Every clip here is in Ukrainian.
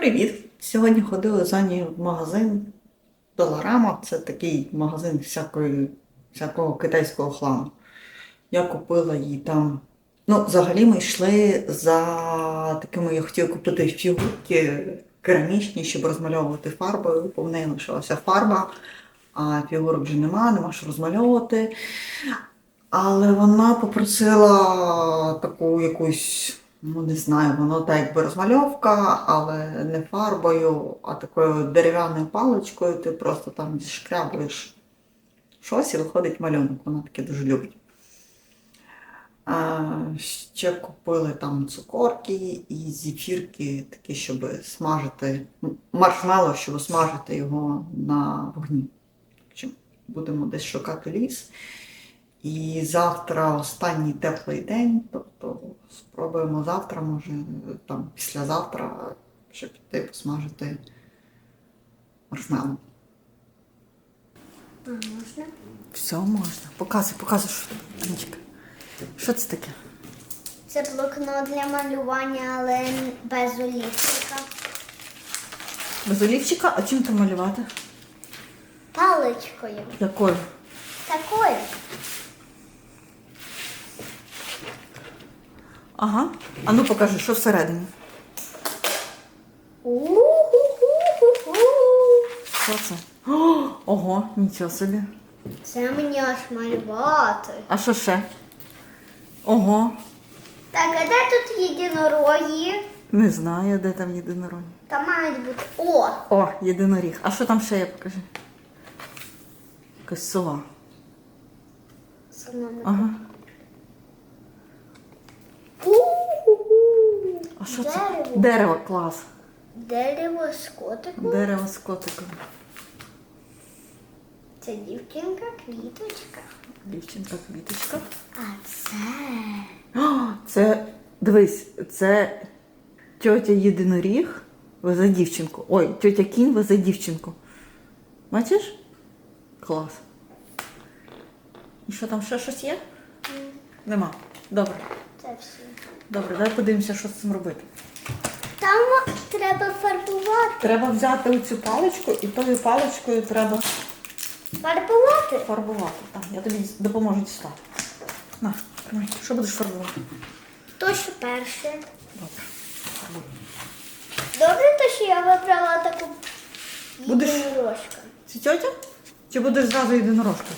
Привіт! Сьогодні ходили з Анією в магазин Доларама. Це такий магазин всякої, всякого китайського хламу. Я купила їй там. Ну, взагалі ми йшли за такими, я хотіла купити фігурки керамічні, щоб розмальовувати фарбою, бо в неї лишилася фарба, а фігурок вже нема, нема що розмальовувати. Але вона попросила таку якусь, ну не знаю, воно так якби розмальовка, але не фарбою, а такою дерев'яною паличкою. Ти просто там зішкрябуєш щось і виходить малюнок. Вона таке дуже любить. А, ще купили там цукорки і зефірки, такі, щоб смажити м, маршмеллоу, щоб смажити його на вогні. Будемо десь шукати ліс. І завтра останній теплий день, тобто спробуємо завтра, може там післязавтра, ще піти посмажити маршмеллоу. Можна? Все можна. Показуй, показуй, що. Анечка. Що це таке? Це блокнот для малювання, але без олівчика. Без олівчика, а чим там малювати? Паличкою. Якою? Такою. Ага. А ну покажи, що всередині. Що це? О, ого, нічого собі. Це мені аж малювати. А що ще? Ого, Так, а де тут єдинороги? не знаю, де там єдинороги. Там мають бути. О! О, єдиноріг. А що там ще є, покажи? Якась сова. Ага. А що це? Дерево. Дерево, клас. Дерево з котиком. Дерево з котиком. Це дівчинка квіточка. Дівчинка квіточка. А це. О, це, дивись, це тьотя єдиноріг везе дівчинку. Ой, тьотя кінь везе дівчинку. Бачиш? Клас. І що там ще щось є? Нема. Добре. Це все. Добре, давай подивимося, що з цим робити. Там треба фарбувати. Треба взяти оцю паличку і тою паличкою треба Фарбувати? фарбувати. Так, я тобі допоможу дістати. На, тримай. Що будеш фарбувати? То, що перше. Добре. Фарбуй. Добре, то, що я вибрала таку Будеш- єдинорожку. Це тьотя? Чи будеш зразу єдинорожкою?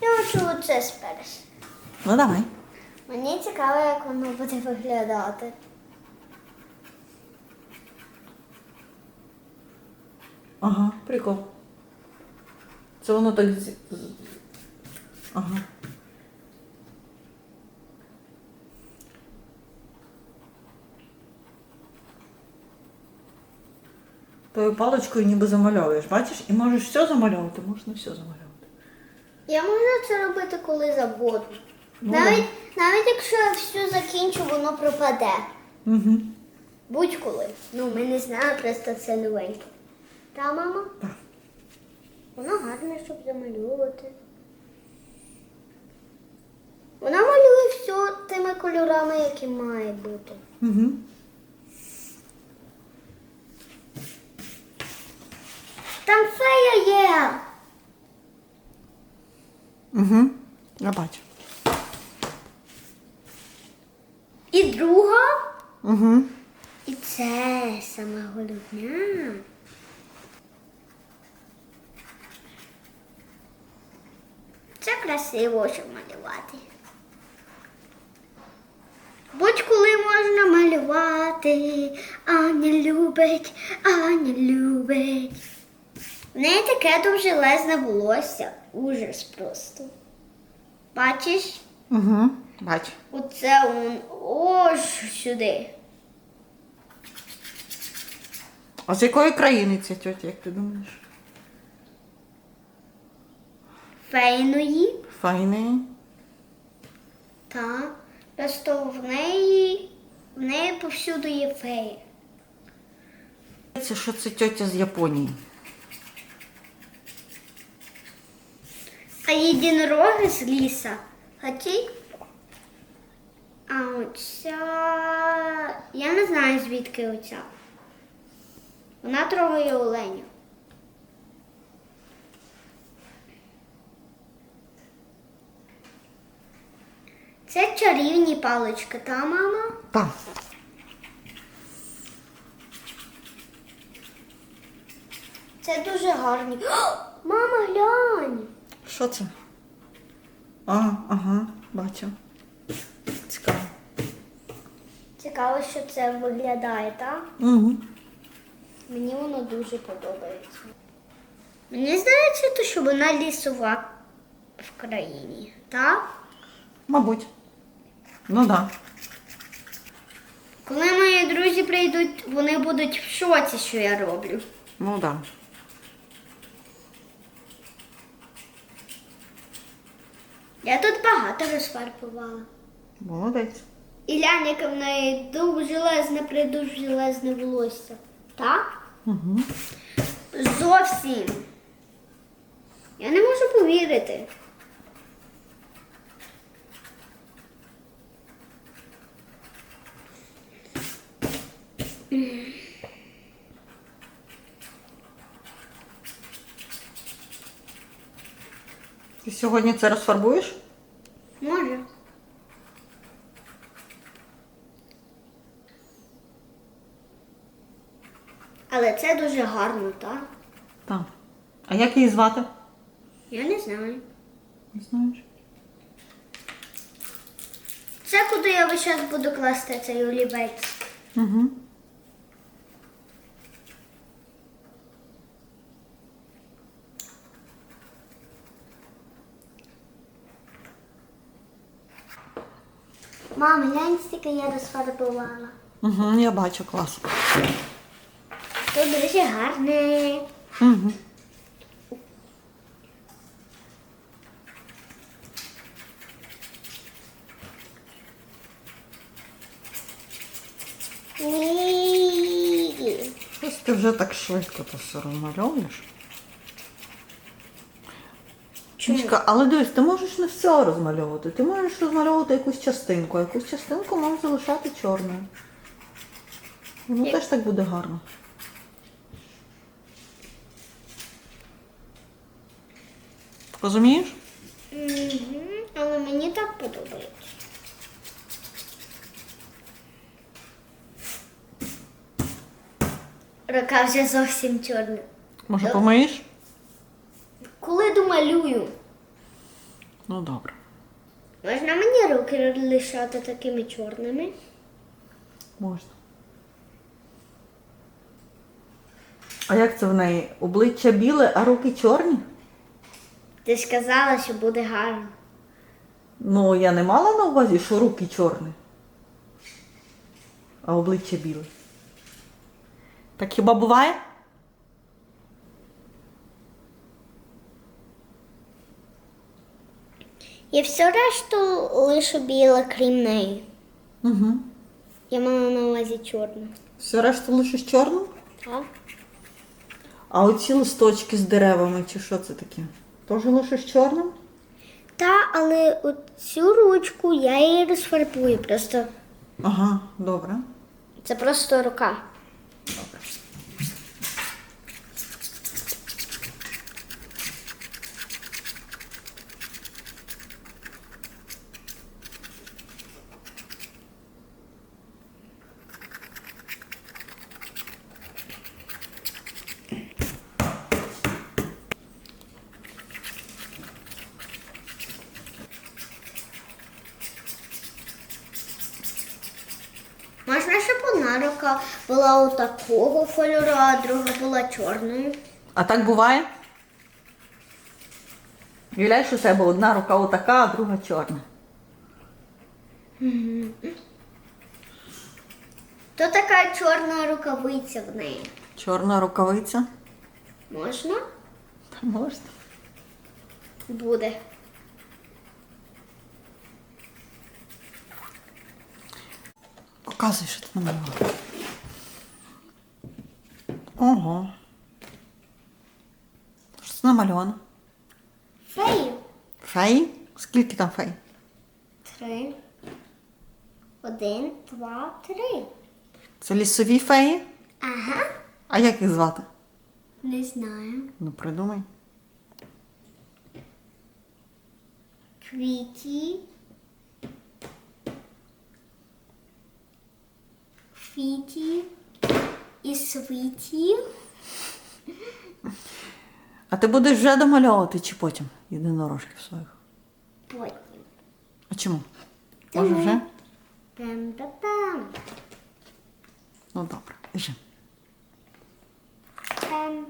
Я хочу оце спершу. Ну давай. Мені цікаво, як воно буде виглядати. Ага, прикол. Це воно так. з- з- Ага. Тою паличкою ніби замальовуєш, бачиш? І можеш все замальовувати, можна все замальовувати. Я можу це робити, коли забуду. Ну, навіть, навіть якщо я все закінчу, воно пропаде. Угу. Будь-коли. Ну, ми не знаємо, просто це новеньке. Та, мама? Так. Воно гарне, щоб замалювати. Вона малює все тими кольорами, які має бути. Угу. Там фея є. Угу. Я бачу. І друга. Угу. І це саме головне. Це красиво, щоб малювати. Будь-коли можна малювати, Аня любить, Аня любить. В неї таке дуже лезне волосся. Ужас просто. Бачиш? Угу. Бачу. Оце он ось сюди. А з якої країни ця тьотя, як ти думаєш? Фейної. Файний. Так. Просто в неї в неї повсюду є феї. Це що це тьотя з Японії. А єдинороги з ліса. Хотіть? А оця. Я не знаю звідки оця. Вона трогає оленя. Це чарівні палички, та мама? Так. Це дуже гарні. О, мама, глянь! Що це? А, ага, бачу. Цікаво. Цікаво, що це виглядає, так? Угу. Мені воно дуже подобається. Мені здається, то, що вона лісова в країні, так? Мабуть. Ну так. Да. Коли мої друзі прийдуть, вони будуть в шоці, що я роблю. Ну так. Да. Я тут багато розфарбувала. Молодець. І глянь, яке в неї довжелезне, придовжелезне волосся. Так? Угу. Зовсім. Я не можу повірити. Ти сьогодні це розфарбуєш? Може. Але це дуже гарно, так? Так. А як її звати? Я не знаю. Не знаєш. Це куди я весь час буду класти цей олівець. Угу. Мама, глянь, стільки я розфарбувала. Угу, я бачу клас. Тут дуже гарне. Угу. Ні. Щось ти вже так швидко то все розмальовуєш. Чучка, але дивись, ти можеш не все розмальовувати. Ти можеш розмальовувати якусь частинку, а якусь частинку можеш залишати чорною. Воно теж так буде гарно. Розумієш? Угу. Але мені так подобається. Рука вже зовсім чорна. Може, помиєш? Коли домалюю, Ну добре. можна мені руки лишати такими чорними? Можна. А як це в неї? Обличчя біле, а руки чорні? Ти ж казала, що буде гарно. Ну, я не мала на увазі, що руки чорні, а обличчя біле. Так хіба буває? І все решту лише біле, крім неї. Угу. Я мала на увазі чорну. Все решта лише з чорним? Так? А оці листочки з деревами, чи що це таке? Теж лише з чорним? Та, але цю ручку я її розфарбую. Просто Ага, добре. це просто рука. Добре. Можна, щоб рука була у такого кольору, а друга була чорною. А так буває? Уявляєш, у тебе одна рука отака, а друга чорна. То така чорна рукавиця в неї. Чорна рукавиця. Можна? Та можна. Буде. Показуй, що ти намалювала. Ого. Що це намальовано? Феї? Скільки там фей? Три. Один, два, три. Це лісові феї? Ага. А як їх звати? Не знаю. Ну, придумай. Квіті. Квіті і світі. А ти будеш вже домальовувати чи потім єдинорожків своїх? Потім. А чому? Може вже? Пам-пам-пам. Ну добре, біжи. Пам.